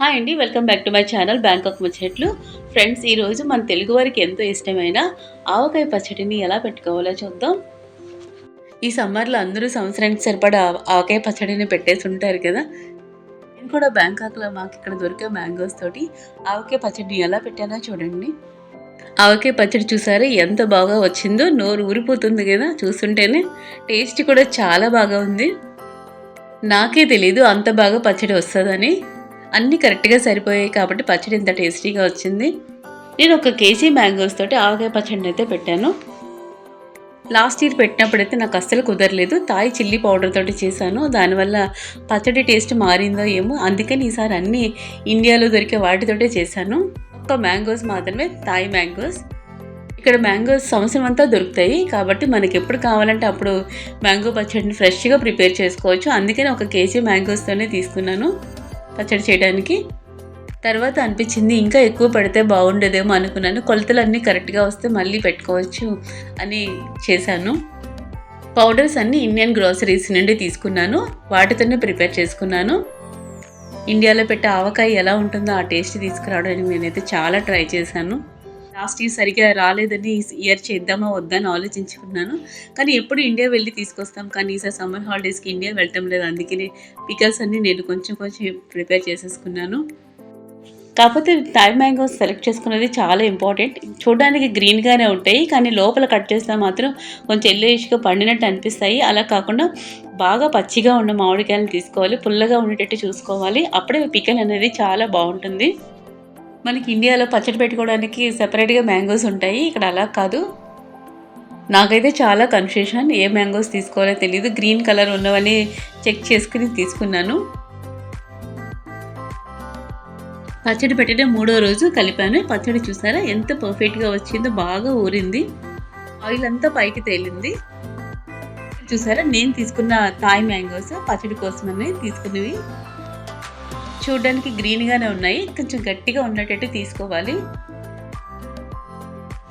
Hi అండి welcome back to my channel Bangkok ముచ్చట్లు friends ఈరోజు మన తెలుగు వారికి ఎంతో ఇష్టమైన ఆవకాయ పచ్చడిని ఎలా పెట్టుకోవాలో చూద్దాం. ఈ సమ్మర్లో అందరూ సంవత్సరానికి సరిపడా ఆవకాయ పచ్చడిని పెట్టేసి ఉంటారు కదా. నేను కూడా బ్యాంకాక్లో మాకు ఇక్కడ దొరికే మ్యాంగోస్ తోటి ఆవకాయ పచ్చడిని ఎలా పెట్టానో చూడండి. ఆవకాయ పచ్చడి చూసారా ఎంత బాగా వచ్చిందో? నోరు ఊరిపోతుంది కదా చూస్తుంటేనే. టేస్ట్ కూడా చాలా బాగా ఉంది. నాకే తెలీదు అంత బాగా పచ్చడి వస్తుందని. అన్నీ కరెక్ట్గా సరిపోయాయి కాబట్టి పచ్చడి ఇంత టేస్టీగా వచ్చింది. నేను ఒక కేజీ మ్యాంగోస్ తోటి ఆవకాయ పచ్చడిని అయితే పెట్టాను. లాస్ట్ ఇయర్ పెట్టినప్పుడైతే నాకు అస్సలు కుదరలేదు. తాయి చిల్లీ పౌడర్ తోటి చేశాను. దానివల్ల పచ్చడి టేస్ట్ మారిందో ఏమో అందుకని ఈసారి అన్నీ ఇండియాలో దొరికే వాటితోటే చేశాను. ఒక్క మ్యాంగోస్ మాత్రమే తాయి మ్యాంగోస్. ఇక్కడ మ్యాంగోస్ సంవత్సరం అంతా దొరుకుతాయి. కాబట్టి మనకి ఎప్పుడు కావాలంటే అప్పుడు మ్యాంగో పచ్చడిని ఫ్రెష్గా ప్రిపేర్ చేసుకోవచ్చు. అందుకని ఒక కేజీ మ్యాంగోస్తోనే తీసుకున్నాను. పచ్చడి చేయడానికి. తర్వాత అనిపించింది ఇంకా ఎక్కువ పడితే బాగుండేదేమో అనుకున్నాను. కొలతలు అన్నీ కరెక్ట్గా వస్తే మళ్ళీ పెట్టుకోవచ్చు అని చేశాను. పౌడర్స్ అన్నీ ఇండియన్ గ్రోసరీస్ నుండి తీసుకున్నాను. వాటితోనే ప్రిపేర్ చేసుకున్నాను. ఇండియాలో పెట్టే ఆవకాయ ఎలా ఉంటుందో ఆ టేస్ట్ తీసుకురావడానికి నేనైతే చాలా ట్రై చేశాను. లాస్ట్ ఇయర్ సరిగ్గా రాలేదని ఇయర్ చేద్దామా వద్దని ఆలోచించుకున్నాను. కానీ ఎప్పుడు ఇండియా వెళ్ళి తీసుకొస్తాం. కానీ ఈసారి సమ్మర్ హాలిడేస్కి ఇండియా వెళ్ళటం లేదు. అందుకే పికల్స్ అన్నీ నేను కొంచెం కొంచెం ప్రిపేర్ చేసేసుకున్నాను. కాకపోతే థాయ్ మ్యాంగోస్ సెలెక్ట్ చేసుకున్నది చాలా ఇంపార్టెంట్. చూడడానికి గ్రీన్గానే ఉంటాయి. కానీ లోపల కట్ చేస్తే మాత్రం కొంచెం ఎల్లోయిష్గా పండినట్టు అనిపిస్తాయి. అలా కాకుండా బాగా పచ్చిగా ఉన్న మామిడికాయలు తీసుకోవాలి. పుల్లగా ఉండేటట్టు చూసుకోవాలి. అప్పుడే పికల్ అనేది చాలా బాగుంటుంది. మనకి ఇండియాలో పచ్చడి పెట్టుకోవడానికి సెపరేట్గా మ్యాంగోస్ ఉంటాయి. ఇక్కడ అలా కాదు. నాకైతే చాలా కన్ఫ్యూషన్ ఏ మ్యాంగోస్ తీసుకోవాలో తెలియదు గ్రీన్ కలర్ ఉన్నవని చెక్ చేసుకుని తీసుకున్నాను. పచ్చడి పెట్టిన మూడో రోజు కలిపాను. పచ్చడి చూసారా? ఎంత పర్ఫెక్ట్గా వచ్చిందో బాగా ఊరింది. ఆయిల్ అంతా పైకి తేలింది. చూసారా? నేను తీసుకున్న థాయ్ మ్యాంగోస్ పచ్చడి కోసమని తీసుకున్నవి. చూడడానికి గ్రీన్గానే ఉన్నాయి. కొంచెం గట్టిగా ఉన్నట్టు తీసుకోవాలి.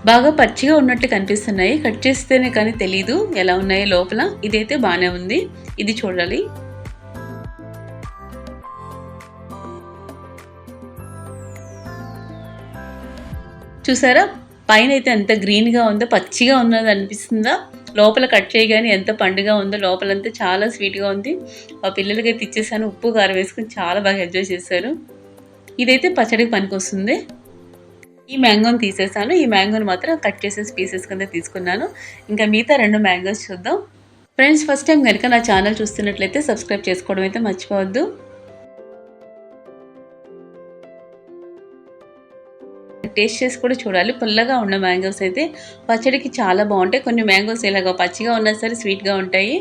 బాగా పచ్చిగా ఉన్నట్టు కనిపిస్తున్నాయి. కట్ చేస్తేనే కానీ తెలీదు ఎలా ఉన్నాయో లోపల. ఇదైతే బాగానే ఉంది. ఇది చూడాలి. చూసారా? పైన అయితే ఎంత గ్రీన్గా ఉందో పచ్చిగా ఉన్నది అనిపిస్తుందా? లోపల కట్ చేయగానే ఎంత పండుగ ఉందో లోపలంతా చాలా స్వీట్గా ఉంది. ఆ పిల్లలకి అయితే ఇచ్చేసాను. ఉప్పు కారం వేసుకుని చాలా బాగా ఎంజాయ్ చేశారు. ఇదైతే పచ్చడికి పనికొస్తుంది ఈ మ్యాంగోని తీసేసాను. ఈ మ్యాంగోని మాత్రం కట్ చేసేసి పీసెస్ కింద తీసుకున్నాను. ఇంకా మిగతా రెండు మ్యాంగోస్ చూద్దాం. ఫ్రెండ్స్ ఫస్ట్ టైం కనుక నా ఛానల్ చూస్తున్నట్లయితే సబ్స్క్రైబ్ చేసుకోవడం అయితే మర్చిపోవద్దు. టేస్ట్ చేసి కూడా చూడాలి. పుల్లగా ఉన్న మ్యాంగోస్ అయితే పచ్చడికి చాలా బాగుంటాయి. కొన్ని మ్యాంగోస్ ఇలాగ పచ్చిగా ఉన్నా సరే స్వీట్గా ఉంటాయి.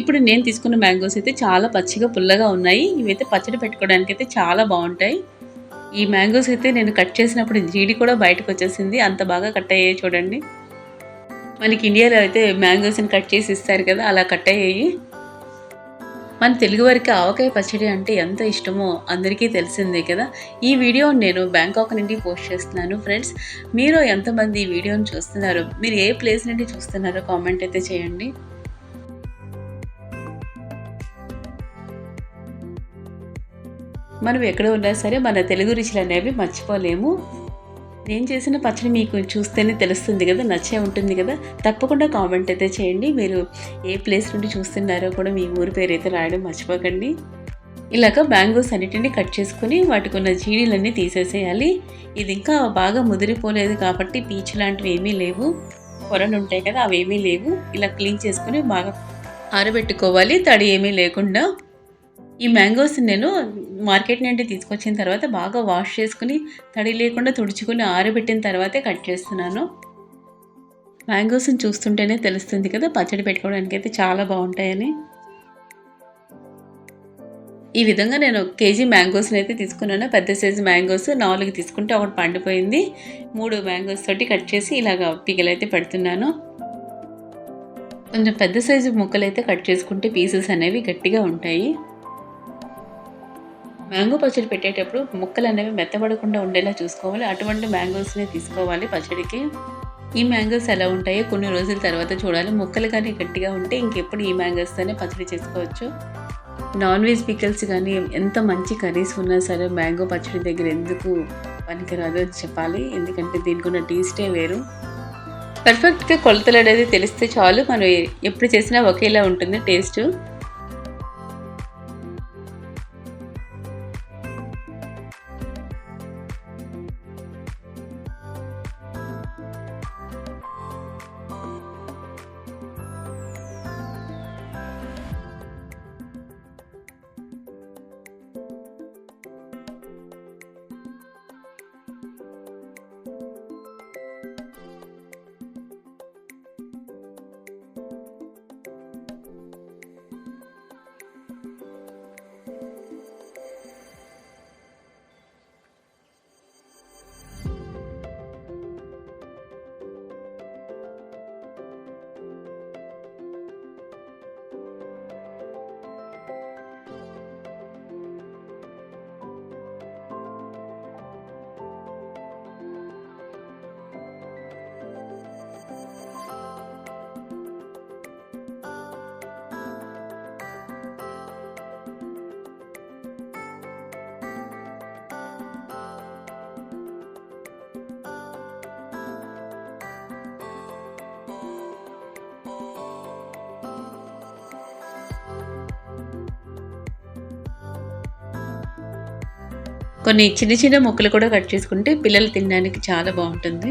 ఇప్పుడు నేను తీసుకున్న మ్యాంగోస్ అయితే చాలా పచ్చిగా పుల్లగా ఉన్నాయి. ఇవైతే పచ్చడి పెట్టుకోవడానికి అయితే చాలా బాగుంటాయి. ఈ మ్యాంగోస్ అయితే నేను కట్ చేసినప్పుడు జీడి కూడా బయటకు వచ్చేసింది. అంత బాగా కట్ అయ్యాయి చూడండి. మనకి ఇండియాలో అయితే మ్యాంగోస్ని కట్ చేసి ఇస్తారు కదా అలా కట్ అయ్యాయి. మన తెలుగు వారికి ఆవకాయ పచ్చడి అంటే ఎంత ఇష్టమో అందరికీ తెలిసిందే కదా. ఈ వీడియో నేను బ్యాంకాక్ నుండి పోస్ట్ చేస్తున్నాను ఫ్రెండ్స్. మీరు ఎంతమంది ఈ వీడియోని చూస్తున్నారు? మీరు ఏ ప్లేస్ నుండి చూస్తున్నారో కామెంట్ అయితే చేయండి. మనం ఎక్కడ ఉన్నా సరే మన తెలుగు రుచులు అనేవి మర్చిపోలేము. నేను చేసిన పచ్చడి మీకు చూస్తేనే తెలుస్తుంది కదా నచ్చే ఉంటుంది కదా. తప్పకుండా కామెంట్ అయితే చేయండి. మీరు ఏ ప్లేస్ నుండి చూస్తున్నారో కూడా మీ ఊరి పేరు అయితే రాయడం మర్చిపోకండి. ఇలాగ మ్యాంగోస్ అన్నిటిని కట్ చేసుకుని వాటికి ఉన్న జీడీలన్నీ తీసేసేయాలి. ఇది ఇంకా బాగా ముదిరిపోలేదు కాబట్టి పీచ్ లాంటివి ఏమీ లేవు. పొరలు ఉంటాయి కదా అవి ఏమీ లేవు. ఇలా క్లీన్ చేసుకుని బాగా ఆరబెట్టుకోవాలి. తడి ఏమీ లేకుండా. ఈ మ్యాంగోస్ నేను మార్కెట్ నుండి తీసుకొచ్చిన తర్వాత బాగా వాష్ చేసుకుని తడి లేకుండా తుడుచుకుని ఆరబెట్టిన తర్వాతే కట్ చేస్తున్నాను. మ్యాంగోస్ని చూస్తుంటేనే తెలుస్తుంది కదా పచ్చడి పెట్టుకోవడానికి అయితే చాలా బాగుంటాయని. ఈ విధంగా నేను కేజీ మ్యాంగోస్ని అయితే తీసుకున్నాను. పెద్ద సైజు మ్యాంగోస్ నాలుగు తీసుకుంటే ఒకటి పండిపోయింది. మూడు మ్యాంగోస్ తోటి కట్ చేసి ఇలాగ పిగలైతే పెడుతున్నాను. కొంచెం పెద్ద సైజు ముక్కలు అయితే కట్ చేసుకుంటే పీసెస్ అనేవి గట్టిగా ఉంటాయి. మ్యాంగో పచ్చడి పెట్టేటప్పుడు ముక్కలు అనేవి మెత్తబడకుండా ఉండేలా చూసుకోవాలి. అటువంటి మ్యాంగోస్ని తీసుకోవాలి పచ్చడికి. ఈ మ్యాంగోస్ ఎలా ఉంటాయో కొన్ని రోజుల తర్వాత చూడాలి. ముక్కలు కానీ గట్టిగా ఉంటే ఇంకెప్పుడు ఈ మ్యాంగోస్తోనే పచ్చడి చేసుకోవచ్చు. నాన్ వెజ్ పికల్స్ కానీ ఎంత మంచి కర్రీస్ ఉన్నా సరే మ్యాంగో పచ్చడి దగ్గర ఎందుకు పనికిరాదో చెప్పాలి. ఎందుకంటే దీనికి ఉన్న టేస్టే వేరు. పర్ఫెక్ట్గా కొలతలు అనేది తెలిస్తే చాలు. మనం ఎప్పుడు చేసినా ఒకేలా ఉంటుంది టేస్ట్. కొన్ని చిన్న చిన్న ముక్కలు కూడా కట్ చేసుకుంటే పిల్లలు తినడానికి చాలా బాగుంటుంది.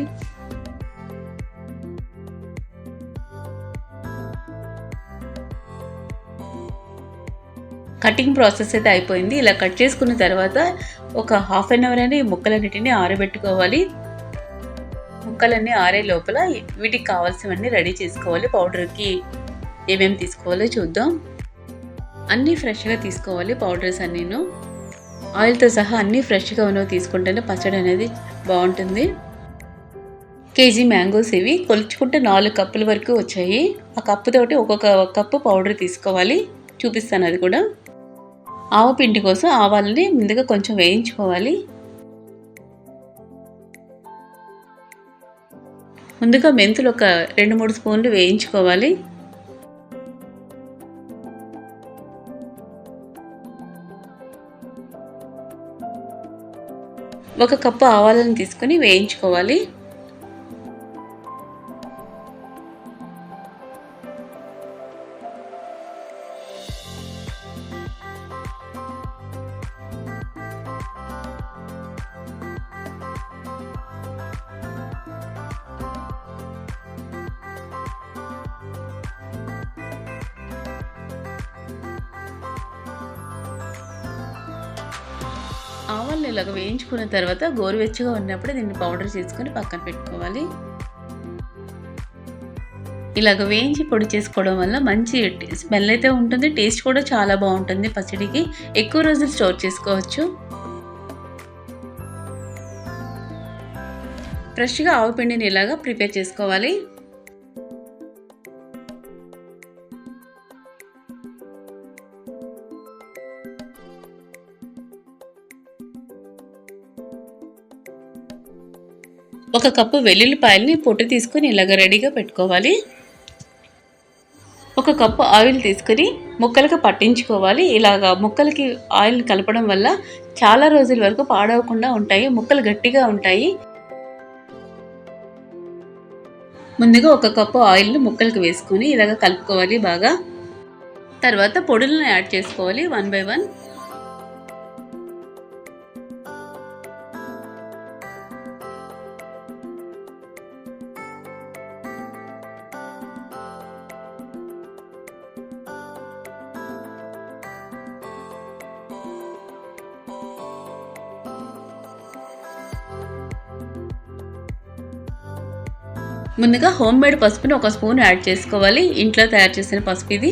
కటింగ్ ప్రాసెస్ అయితే అయిపోయింది. ఇలా కట్ చేసుకున్న తర్వాత ఒక హాఫ్ అన్ అవర్ అని ముక్కలన్నిటిని ఆరబెట్టుకోవాలి. ముక్కలన్నీ ఆరే లోపల వీటికి కావాల్సినవన్నీ రెడీ చేసుకోవాలి. పౌడర్కి ఏమేమి తీసుకోవాలో చూద్దాం. అన్నీ ఫ్రెష్గా తీసుకోవాలి పౌడర్స్ అన్నీను. ఆయిల్తో సహా అన్నీ ఫ్రెష్గా ఉన్నవి తీసుకుంటేనే పచ్చడి అనేది బాగుంటుంది. కేజీ మ్యాంగోస్ ఇవి. కొలుచుకుంటే నాలుగు కప్పుల వరకు వచ్చాయి. ఆ కప్పుతోటి ఒక్కొక్క కప్పు పౌడర్ తీసుకోవాలి. చూపిస్తాను అది కూడా. ఆవ పిండి కోసం ఆవాలని ముందుగా కొంచెం వేయించుకోవాలి. ముందుగా మెంతులు ఒక రెండు మూడు స్పూన్లు వేయించుకోవాలి. ఒక కప్పు ఆవాలను తీసుకొని వేయించుకోవాలి. ఆవాలను ఇలాగ వేయించుకున్న తర్వాత గోరువెచ్చగా ఉన్నప్పుడు దీన్ని పౌడర్ చేసుకొని పక్కన పెట్టుకోవాలి. ఇలాగ వేయించి పొడి చేసుకోవడం వల్ల మంచి స్మెల్ అయితే ఉంటుంది టేస్ట్ కూడా చాలా బాగుంటుంది పచ్చడికి. ఎక్కువ రోజులు స్టోర్ చేసుకోవచ్చు. ఫ్రెష్గా ఆవు పిండిని ఇలాగా ప్రిపేర్ చేసుకోవాలి. ఒక కప్పు వెల్లుల్లిపాయలని పొట్టు తీసుకొని ఇలాగ రెడీగా పెట్టుకోవాలి. ఒక కప్పు ఆయిల్ తీసుకొని ముక్కలకు పట్టించుకోవాలి. ఇలాగ ముక్కలకి ఆయిల్ కలపడం వల్ల చాలా రోజుల వరకు పాడవకుండా ఉంటాయి. ముక్కలు గట్టిగా ఉంటాయి. ముందుగా ఒక కప్పు ఆయిల్ని ముక్కలకు వేసుకొని ఇలాగ కలుపుకోవాలి బాగా. తర్వాత పొడులను యాడ్ చేసుకోవాలి వన్ బై వన్. ముందుగా హోమ్ మేడ్ పసుపుని ఒక స్పూన్ యాడ్ చేసుకోవాలి. ఇంట్లో తయారు చేసిన పసుపు ఇది.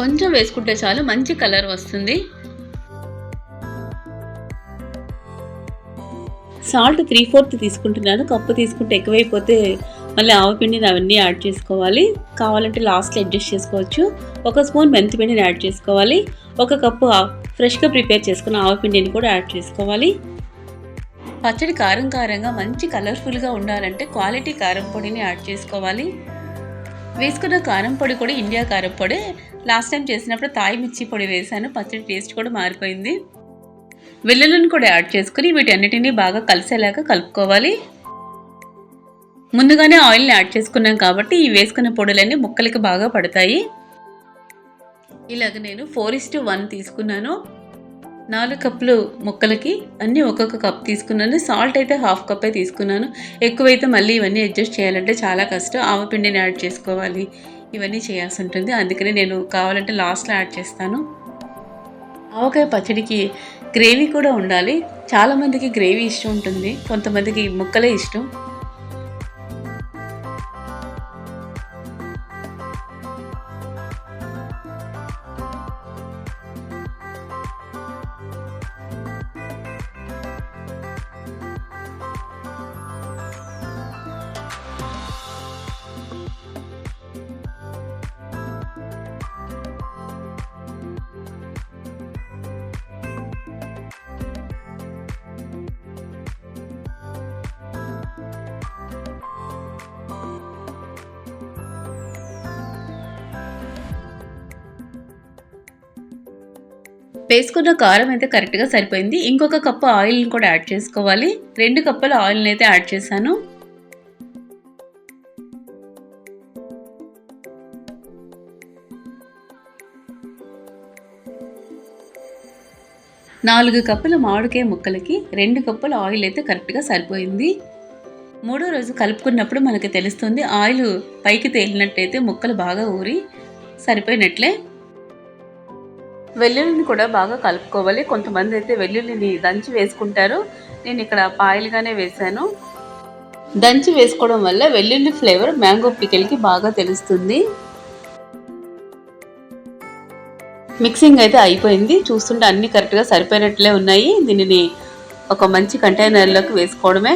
కొంచెం వేసుకుంటే చాలు మంచి కలర్ వస్తుంది. సాల్ట్ త్రీ ఫోర్త్ తీసుకుంటున్నాను. కప్పు తీసుకుంటే ఎక్కువైపోతే మళ్ళీ ఆవపిండిని అవన్నీ యాడ్ చేసుకోవాలి. కావాలంటే లాస్ట్లో అడ్జస్ట్ చేసుకోవచ్చు. ఒక స్పూన్ మెంతి పిండిని యాడ్ చేసుకోవాలి. ఒక కప్పు ఫ్రెష్గా ప్రిపేర్ చేసుకున్న ఆవపిండిని కూడా యాడ్ చేసుకోవాలి. పచ్చడి కారం కారంగా మంచి కలర్ఫుల్గా ఉండాలంటే క్వాలిటీ కారం పొడిని యాడ్ చేసుకోవాలి. వేసుకున్న కారం పొడి కూడా ఇండియా కారం పొడి. లాస్ట్ టైం చేసినప్పుడు తాయి మిర్చి పొడి వేసాను. పచ్చడి టేస్ట్ కూడా మారిపోయింది. వెల్లుల్లిని కూడా యాడ్ చేసుకుని వీటన్నిటిని బాగా కలిసేలాగా కలుపుకోవాలి. ముందుగానే ఆయిల్ని యాడ్ చేసుకున్నాం కాబట్టి ఈ వేసుకున్న పొడులన్నీ ముక్కలకి బాగా పడతాయి. ఇలాగ నేను ఫోర్ ఇస్ టు వన్ తీసుకున్నాను. నాలుగు కప్పులు ముక్కలకి అన్నీ ఒక్కొక్క కప్ తీసుకున్నాను. సాల్ట్ అయితే హాఫ్ కప్పే తీసుకున్నాను. ఎక్కువైతే మళ్ళీ ఇవన్నీ అడ్జస్ట్ చేయాలంటే చాలా కష్టం. ఆవపిండిని యాడ్ చేసుకోవాలి. ఇవన్నీ చేయాల్సి ఉంటుంది. అందుకనే నేను కావాలంటే లాస్ట్లో యాడ్ చేస్తాను. ఆవకాయ పచ్చడికి గ్రేవీ కూడా ఉండాలి. చాలామందికి గ్రేవీ ఇష్టం ఉంటుంది. కొంతమందికి ముక్కలే ఇష్టం. వేసుకున్న కారం అయితే కరెక్ట్గా సరిపోయింది. ఇంకొక కప్పు ఆయిల్ని కూడా యాడ్ చేసుకోవాలి. రెండు కప్పుల ఆయిల్ని అయితే యాడ్ చేశాను. నాలుగు కప్పుల మామిడికాయ ముక్కలకి రెండు కప్పుల ఆయిల్ అయితే కరెక్ట్గా సరిపోయింది. మూడో రోజు కలుపుకున్నప్పుడు మనకి తెలుస్తుంది ఆయిల్ పైకి తేలినట్టయితే ముక్కలు బాగా ఊరి సరిపోయినట్లే. వెల్లుల్లిని కూడా బాగా కలుపుకోవాలి. కొంతమంది అయితే వెల్లుల్లిని దంచి వేసుకుంటారు. నేను ఇక్కడ పాయలుగానే వేశాను. దంచి వేసుకోవడం వల్ల వెల్లుల్లి ఫ్లేవర్ మ్యాంగో పికిల్కి బాగా తెలుస్తుంది. మిక్సింగ్ అయితే అయిపోయింది. చూస్తుంటే అన్నీ కరెక్ట్గా సరిపోయినట్లే ఉన్నాయి. దీనిని ఒక మంచి కంటైనర్లోకి వేసుకోవడమే.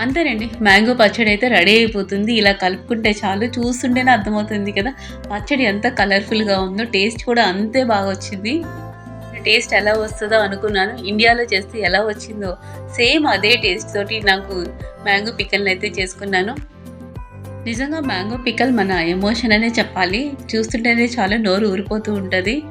అంతేనండి. మ్యాంగో పచ్చడి అయితే రెడీ అయిపోతుంది. ఇలా కలుపుకుంటే చాలు. చూస్తుంటేనే అర్థమవుతుంది కదా. పచ్చడి ఎంత కలర్ఫుల్గా ఉందో. టేస్ట్ కూడా అంతే బాగా వచ్చింది. టేస్ట్ ఎలా వస్తుందో అనుకున్నాను. ఇండియాలో చేస్తే ఎలా వచ్చిందో. సేమ్ అదే టేస్ట్ తోటి నాకు మ్యాంగో పికల్ని అయితే చేసుకున్నాను. నిజంగా మ్యాంగో పికల్ మన ఎమోషన్ అనే చెప్పాలి. చూస్తుంటేనే చాలా నోరు ఊరిపోతూ ఉంటుంది.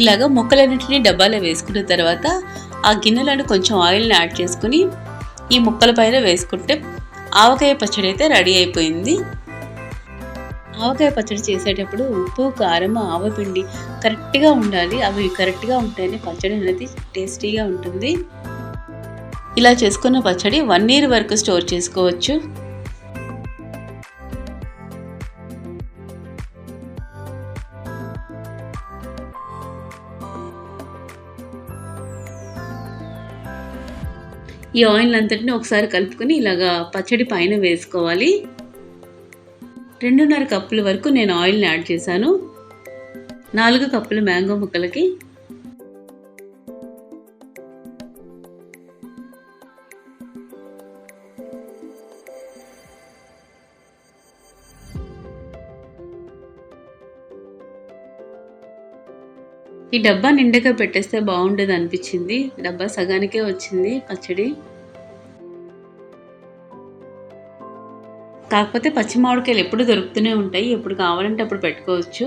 ఇలాగ ముక్కలన్నింటినీ డబ్బాలో వేసుకున్న తర్వాత ఆ గిన్నెలను కొంచెం ఆయిల్ని యాడ్ చేసుకుని ఈ ముక్కల పైన వేసుకుంటే ఆవకాయ పచ్చడి అయితే రెడీ అయిపోయింది. ఆవకాయ పచ్చడి చేసేటప్పుడు ఉప్పు కారం ఆవపిండి కరెక్ట్గా ఉండాలి. అవి కరెక్ట్గా ఉంటేనే పచ్చడి అనేది టేస్టీగా ఉంటుంది. ఇలా చేసుకున్న పచ్చడి వన్ ఇయర్ వరకు స్టోర్ చేసుకోవచ్చు. ఈ ఆయిల్ అంతటిని ఒకసారి కలుపుకొని ఇలాగా పచ్చడి పైన వేసుకోవాలి. రెండున్నర కప్పుల వరకు నేను ఆయిల్ని యాడ్ చేశాను. నాలుగు కప్పుల మ్యాంగో ముక్కలకి ఈ డబ్బా నిండుగా పెట్టేస్తే బాగుండేది అనిపించింది. డబ్బా సగానికే వచ్చింది పచ్చడి. కాకపోతే పచ్చి మామిడికాయలు ఎప్పుడు దొరుకుతూనే ఉంటాయి. ఎప్పుడు కావాలంటే అప్పుడు పెట్టుకోవచ్చు.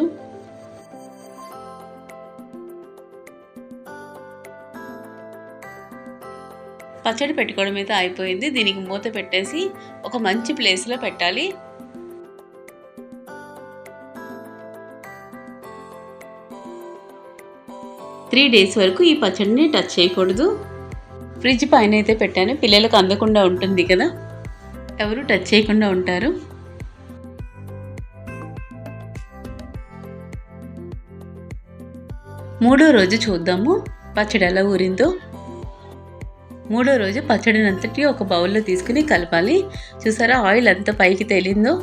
పచ్చడి పెట్టుకోవడం అయితే అయిపోయింది. దీనికి మూత పెట్టేసి ఒక మంచి ప్లేస్లో పెట్టాలి. త్రీ డేస్ వరకు ఈ పచ్చడిని టచ్ చేయకూడదు. ఫ్రిడ్జ్ పైన అయితే పెట్టాను. పిల్లలకు అందకుండా ఉంటుంది కదా. ఎవరు టచ్ చేయకుండా ఉంటారు. మూడో రోజు చూద్దాము పచ్చడి ఎలా ఊరిందో. మూడో రోజు పచ్చడిని అంతటి ఒక బౌల్లో తీసుకుని కలపాలి. చూసారా ఆయిల్ ఎంత పైకి తేలిందో.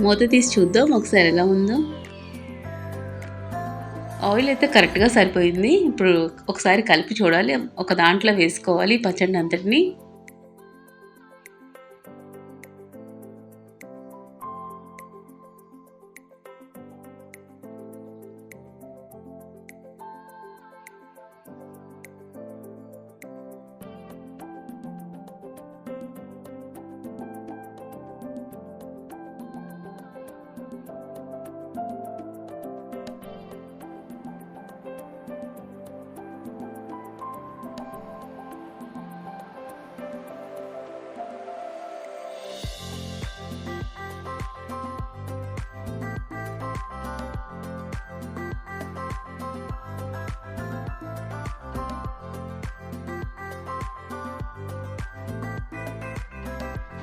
మూత తీసి చూద్దాం ఒకసారి ఎలా ఉందో. ఆయిల్ అయితే కరెక్ట్గా సరిపోయింది. ఇప్పుడు ఒకసారి కలిపి చూడాలి. ఒక దాంట్లో వేసుకోవాలి పచ్చడి అంతటిని.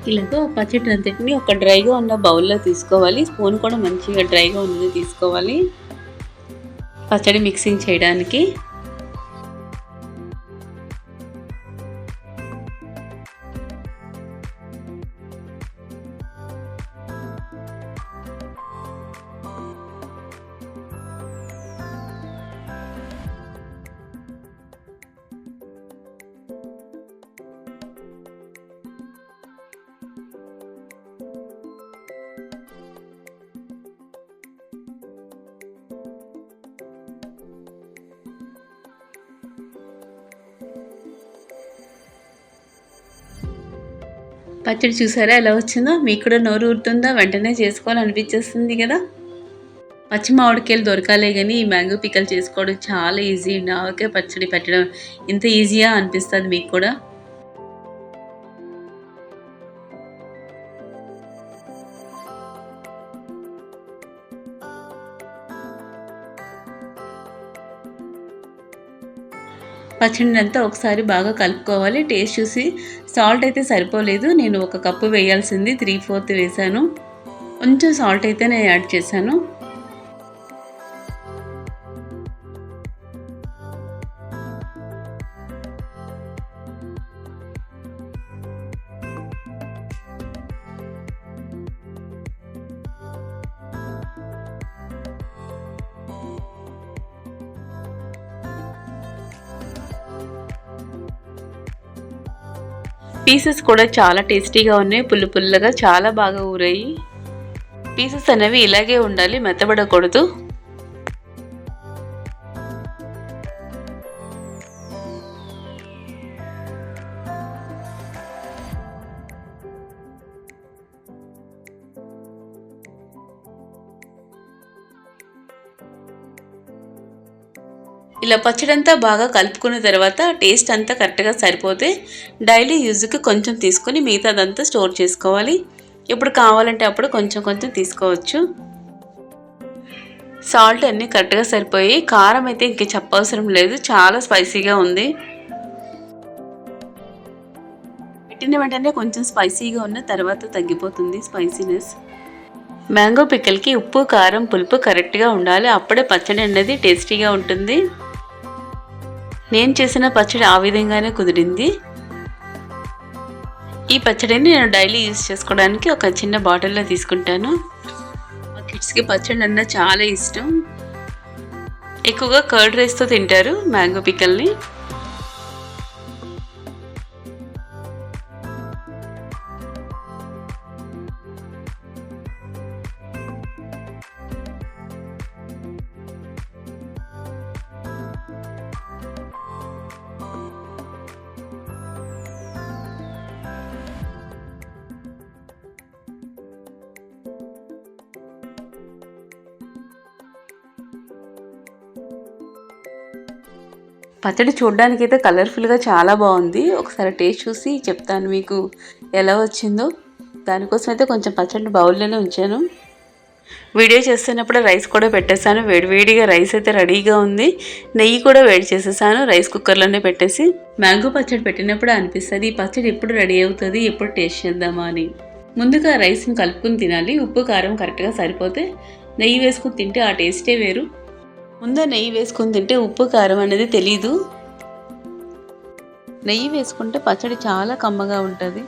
ఇలాగ పచ్చడి అంతటిని ఒక డ్రైగా ఉన్న బౌల్లో తీసుకోవాలి. స్పూన్ కూడా మంచిగా డ్రైగా ఉన్నది తీసుకోవాలి. పచ్చడి మిక్సింగ్ చేయడానికి పచ్చడి చూసారా? ఎలా వచ్చిందో? మీకు కూడా నోరు ఊరుతుందా? వెంటనే చేసుకోవాలనిపించేస్తుంది కదా? పచ్చి మామిడికాయలు దొరకాలే కానీ ఈ మ్యాంగో పికల్ చేసుకోవడం చాలా ఈజీ. అండి ఆవకాయ పచ్చడి పెట్టడం ఇంత ఈజీగా అనిపిస్తుంది మీకు కూడా? పచ్చడిని అంతా ఒకసారి బాగా కలుపుకోవాలి. టేస్ట్ చూసి సాల్ట్ అయితే సరిపోలేదు. నేను ఒక కప్పు వేయాల్సింది. త్రీ ఫోర్త్ వేసాను కొంచెం సాల్ట్ అయితే నేను యాడ్ చేశాను. పీసెస్ కూడా చాలా టేస్టీగా ఉన్నాయి. పుల్లు పుల్లగా చాలా బాగా ఊరాయి. పీసెస్ అనేవి ఇలాగే ఉండాలి మెత్తబడకూడదు. ఇలా పచ్చడంతా బాగా కలుపుకున్న తర్వాత టేస్ట్ అంతా కరెక్ట్గా సరిపోతే డైలీ యూజ్కి కొంచెం తీసుకొని మిగతాదంతా స్టోర్ చేసుకోవాలి. ఎప్పుడు కావాలంటే అప్పుడు కొంచెం కొంచెం తీసుకోవచ్చు. సాల్ట్ అన్నీ కరెక్ట్గా సరిపోయి కారం అయితే ఇంక చెప్పవసరం లేదు. చాలా స్పైసీగా ఉంది. పెట్టిన వెంటనే కొంచెం స్పైసీగా ఉన్న తర్వాత తగ్గిపోతుంది స్పైసీనెస్. మ్యాంగో పిక్కల్కి ఉప్పు కారం పులుపు కరెక్ట్గా ఉండాలి. అప్పుడే పచ్చడి అనేది టేస్టీగా ఉంటుంది. నేను చేసిన పచ్చడి ఆ విధంగానే కుదిరింది. ఈ పచ్చడిని నేను డైలీ యూజ్ చేసుకోవడానికి ఒక చిన్న బాటిల్లో తీసుకుంటాను. మా కిడ్స్కి పచ్చడి అన్న చాలా ఇష్టం. ఎక్కువగా కర్డ్ రైస్తో తింటారు మ్యాంగో పిక్కల్ని. పచ్చడి చూడడానికి అయితే కలర్ఫుల్గా చాలా బాగుంది. ఒకసారి టేస్ట్ చూసి చెప్తాను మీకు ఎలా వచ్చిందో. దానికోసం అయితే కొంచెం పచ్చడి బౌల్లోనే ఉంచాను. వీడియో చేస్తున్నప్పుడు రైస్ కూడా పెట్టేశాను. వేడివేడిగా రైస్ అయితే రెడీగా ఉంది. నెయ్యి కూడా వేడి చేసేసాను. రైస్ కుక్కర్లోనే పెట్టేసి మ్యాంగో పచ్చడి పెట్టినప్పుడు అనిపిస్తుంది ఈ పచ్చడి ఎప్పుడు రెడీ అవుతుంది ఎప్పుడు టేస్ట్ చేద్దామా అని. ముందుగా రైస్ని కలుపుకుని తినాలి. ఉప్పు కారం కరెక్ట్గా సరిపోతే నెయ్యి వేసుకుని తింటే ఆ టేస్టే వేరు. ముందే నెయ్యి వేసుకుని తింటే ఉప్పు కారం అనేది తెలీదు. నెయ్యి వేసుకుంటే పచ్చడి చాలా కమ్మగా ఉంటుంది.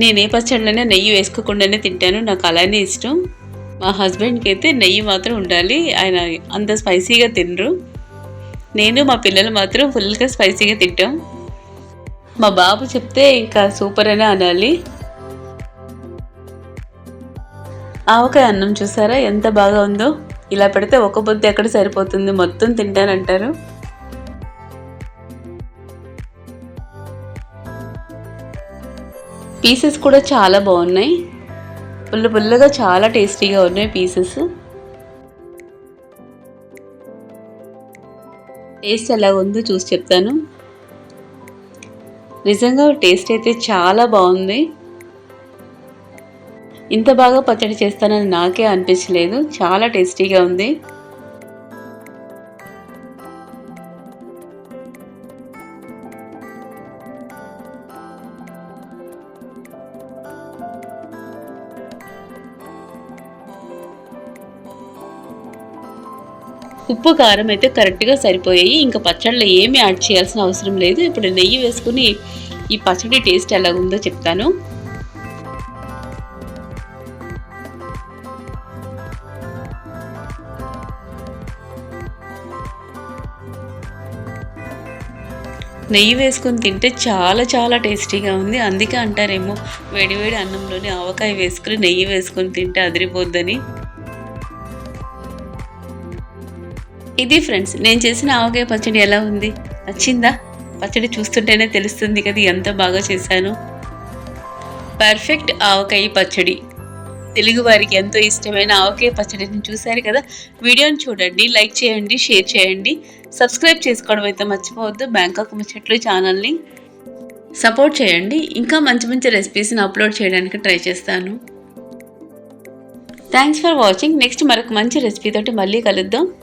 నేనే పచ్చడిలోనే నెయ్యి వేసుకోకుండానే తింటాను. నాకు అలానే ఇష్టం. మా హస్బెండ్కి అయితే నెయ్యి మాత్రం ఉండాలి. ఆయన అంత స్పైసీగా తినరు. నేను మా పిల్లలు మాత్రం ఫుల్గా స్పైసీగా తింటాం. మా బాబు చెప్తే ఇంకా సూపర్ అనే అనాలి. ఆవకాయ అన్నం చూసారా? ఎంత బాగా ఉందో. ఇలా పెడితే ఒక బొద్దు ఎక్కడ సరిపోతుంది? మొత్తం తింటానంటారు. పీసెస్ కూడా చాలా బాగున్నాయి. పుల్ల పుల్లగా చాలా టేస్టీగా ఉన్నాయి పీసెస్. టేస్ట్ ఎలా ఉందో చూసి చెప్తాను. నిజంగా టేస్ట్ అయితే చాలా బాగుంది. ఇంత బాగా పచ్చడి చేస్తానని నాకే అనిపించలేదు. చాలా టేస్టీగా ఉంది. ఉప్పు కారం అయితే కరెక్ట్గా సరిపోయాయి. ఇంకా పచ్చళ్ళు ఏమీ యాడ్ చేయాల్సిన అవసరం లేదు. ఇప్పుడు నెయ్యి వేసుకుని ఈ పచ్చడి టేస్ట్ ఎలా ఉందో చెప్తాను. నెయ్యి వేసుకొని తింటే చాలా చాలా టేస్టీగా ఉంది. అందుకే అంటారేమో వేడివేడి అన్నంలోని ఆవకాయ వేసుకుని నెయ్యి వేసుకొని తింటే అదిరిపోద్దని. ఇది ఫ్రెండ్స్ నేను చేసిన ఆవకాయ పచ్చడి ఎలా ఉంది? నచ్చిందా? పచ్చడి చూస్తుంటేనే తెలుస్తుంది కదా ఎంత బాగా చేశాను. పర్ఫెక్ట్ ఆవకాయ పచ్చడి. తెలుగు వారికి ఎంతో ఇష్టమైన ఆవకాయ పచ్చడిని చూశారు కదా? వీడియోని చూడండి లైక్ చేయండి షేర్ చేయండి. సబ్స్క్రైబ్ చేసుకోవడం అయితే మర్చిపోవద్దు. బ్యాంకాక్ ముచ్చట్లు ఛానల్ని సపోర్ట్ చేయండి. ఇంకా మంచి మంచి రెసిపీస్ని అప్లోడ్ చేయడానికి ట్రై చేస్తాను. థ్యాంక్స్ ఫర్ వాచింగ్ నెక్స్ట్ మరొక మంచి రెసిపీ తోటి మళ్ళీ కలుద్దాం.